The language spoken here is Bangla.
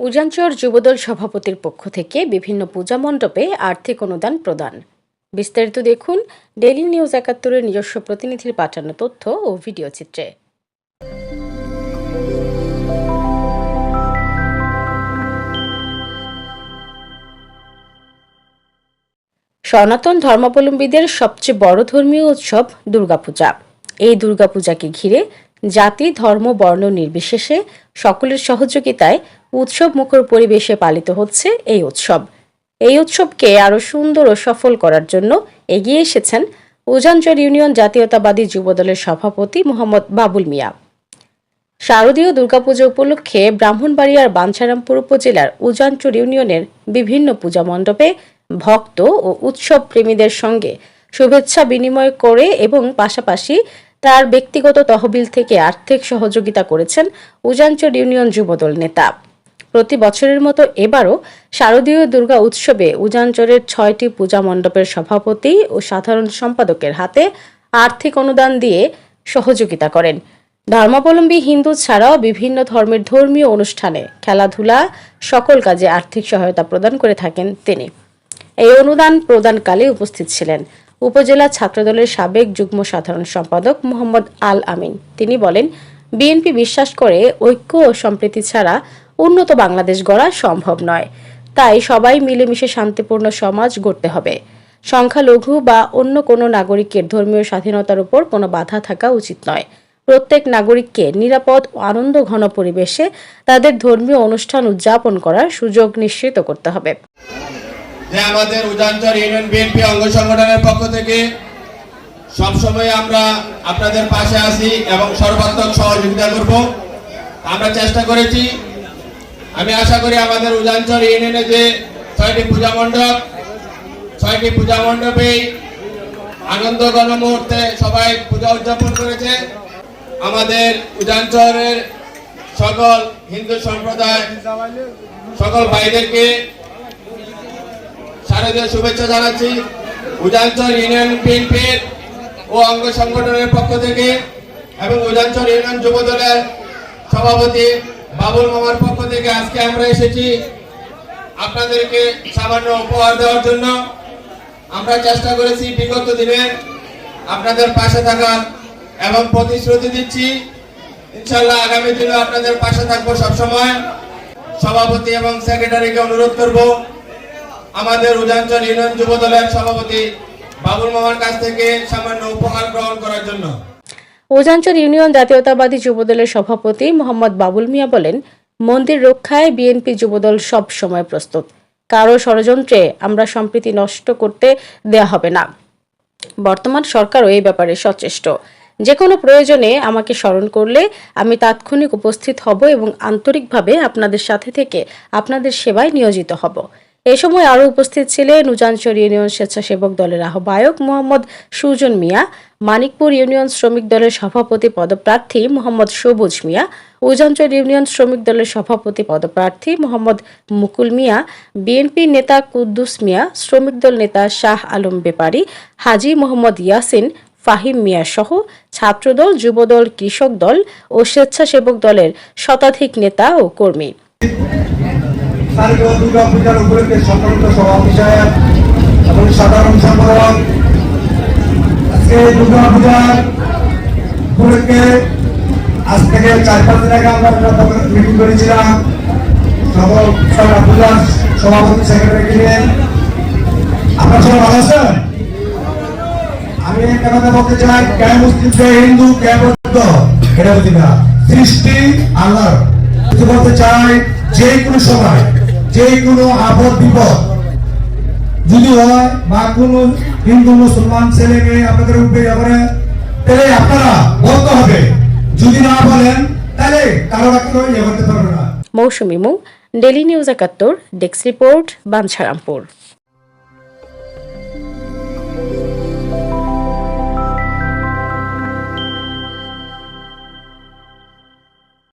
উজানচর যুবদল সভাপতির পক্ষ থেকে বিভিন্ন পূজা মণ্ডপে আর্থিক অনুদান প্রদান। বিস্তারিত দেখুন ডেইলি নিউজ একাত্তরের নিজস্ব প্রতিনিধির পাঠানো তথ্য ও ভিডিও চিত্রে। সনাতন ধর্মাবলম্বীদের সবচেয়ে বড় ধর্মীয় উৎসব দুর্গাপূজা। এই দুর্গাপূজাকে ঘিরে জাতি, ধর্ম, বর্ণ নির্বিশেষে সকলের সহযোগিতায় উৎসব মুখর পরিবেশে পালিত হচ্ছে এই উৎসব। এই উৎসবকে আরও সুন্দর ও সফল করার জন্য এগিয়ে এসেছেন উজানচর ইউনিয়ন জাতীয়তাবাদী যুবদলের সভাপতি মোহাম্মদ বাবুল মিয়া। শারদীয় দুর্গাপূজা উপলক্ষে ব্রাহ্মণবাড়িয়ার বাঞ্ছারামপুর উপজেলার উজানচর ইউনিয়নের বিভিন্ন পূজা মণ্ডপে ভক্ত ও উৎসব প্রেমীদের সঙ্গে শুভেচ্ছা বিনিময় করে এবং পাশাপাশি তার ব্যক্তিগত তহবিল থেকে আর্থিক সহযোগিতা করেছেন উজানচর ইউনিয়ন যুবদল নেতা। প্রতি বছরের মতো এবারও শারদীয় দুর্গা উৎসবে উজানচরের ছয়টি পূজা মণ্ডপের সভাপতি ও সাধারণ সম্পাদকের হাতে আর্থিক অনুদান দিয়ে সহযোগিতা করেন। ধর্মাবলম্বী হিন্দু ছাড়াও বিভিন্ন ধর্মের ধর্মীয় অনুষ্ঠানে খেলাধুলা, সকল কাজে আর্থিক সহায়তা প্রদান করে থাকেন তিনি। এই অনুদান প্রদানকালে উপস্থিত ছিলেন উপজেলা ছাত্রদলের সাবেক যুগ্ম সাধারণ সম্পাদক মোহাম্মদ আল আমিন। তিনি বলেন বিএনপি বিশ্বাস করে ঐক্য ও সম্প্রীতি ছাড়া উন্নত বাংলাদেশ গড়া সম্ভব নয়। তাই সবাই মিলেমিশে শান্তিপূর্ণ সমাজ গড়তে হবে। সংখ্যালঘু বা অন্য কোনো নাগরিকের ধর্মীয় স্বাধীনতার উপর কোনো বাধা থাকা উচিত নয়। প্রত্যেক নাগরিককে নিরাপদ ও আনন্দ ঘন পরিবেশে তাদের ধর্মীয় অনুষ্ঠান উদযাপন করার সুযোগ নিশ্চিত করতে হবে। যে আমাদের ইউনিয়ন বিএনপি অঙ্গ সংগঠনের পক্ষ থেকে সবসময় আমরা আপনাদের পাশে আছি এবং সর্বাত্মক সহযোগিতা করব। আমরা চেষ্টা করেছি। আমি আশা করি আমাদের উজানচর ইউনিয়নে যে ছয়টি পূজা মণ্ডপ, ছয়টি পূজা মণ্ডপেই আনন্দ মুহূর্তে সবাই পূজা উদযাপন করেছে। আমাদের উজানচরের সকল হিন্দু সম্প্রদায়, সকল ভাইদেরকে শারদীয় শুভেচ্ছা জানাচ্ছি। উজানচর ইউনিয়ন বিএনপির ও অঙ্গ সংগঠনের পক্ষ থেকে এবং উজানচর ইউনিয়ন যুব দলের সভাপতি বাবুল মামার পক্ষ থেকে আজকে আমরা এসেছি আপনাদেরকে সামান্য উপহার দেওয়ার জন্য। আমরা চেষ্টা করেছি বিগত দিনে আপনাদের পাশে থাকার এবং প্রতিশ্রুতি দিচ্ছি। ইনশাল্লাহ আগামী দিনে আপনাদের পাশে থাকব সবসময়। সভাপতি এবং সেক্রেটারিকে অনুরোধ করব। আমাদের উজানচল ইউনিয়ন যুব দলের সভাপতি বাবুল মামার কাছ থেকে সামান্য উপহার গ্রহণ করার জন্য। উজানচর ইউনিয়ন জাতীয়তাবাদী যুবদলের সভাপতি মোহাম্মদ বাবুল মিয়া বলেন, মন্দির রক্ষায় বিএনপি যুবদল সব সময় প্রস্তুত। কারও ষড়যন্ত্রে আমরা সম্প্রীতি নষ্ট করতে দেয়া হবে না। বর্তমান সরকারও এই ব্যাপারে সচেষ্ট। যে কোনো প্রয়োজনে আমাকে স্মরণ করলে আমি তাৎক্ষণিক উপস্থিত হব এবং আন্তরিকভাবে আপনাদের সাথে থেকে আপনাদের সেবায় নিয়োজিত হব। এ সময় আরও উপস্থিত ছিলেন উজানচর ইউনিয়ন স্বেচ্ছাসেবক দলের আহ্বায়ক মোহাম্মদ সুজন মিয়া, মানিকপুর ইউনিয়ন শ্রমিক দলের সভাপতি পদপ্রার্থী মোহাম্মদ সবুজ মিয়া, উজানচর ইউনিয়ন শ্রমিক দলের সভাপতি পদপ্রার্থী মোহাম্মদ মুকুল মিয়া, বিএনপি নেতা কুদ্দুস মিয়া, শ্রমিক দল নেতা শাহ আলম বেপারি, হাজি মোহাম্মদ ইয়াসিন, ফাহিম মিয়া সহ ছাত্রদল, যুবদল, কৃষক দল ও স্বেচ্ছাসেবক দলের শতাধিক নেতা ও কর্মী। শারদীয় দুর্গা পূজার উপলক্ষে সম্মানিত সভাপতি সাহেব এবং সাধারণ সম্পাদক, আজকে দুর্গা পূজার উপলক্ষে আজ থেকে চার পাঁচ দিন আগে আমরা মিটিং করেছিলাম। সকল সভাপতি সেক্রেটারি নিয়ে। আপনার সবাই ভালো আছেন? আমি একটা বলতে চাই, কে মুসলিম হিন্দু, কে বৌদ্ধ? এটা বুঝি না। সৃষ্টি আল্লাহর কিছু বলতে চাই, যে কোনো সময় যে কোনো আপদ বিপদ। যদি হয়, বা কোনো হিন্দু, মুসলমান ছেলে মেয়ে আপনাদের উপরে ব্যাপারে তাহলে আপনারা বলতে হবে, যদি না বলেন, তাহলে কারও কারও ইয়ে করতে পারবে না। Mousumi মুং daily news Ekattor desk report, Bancharampur.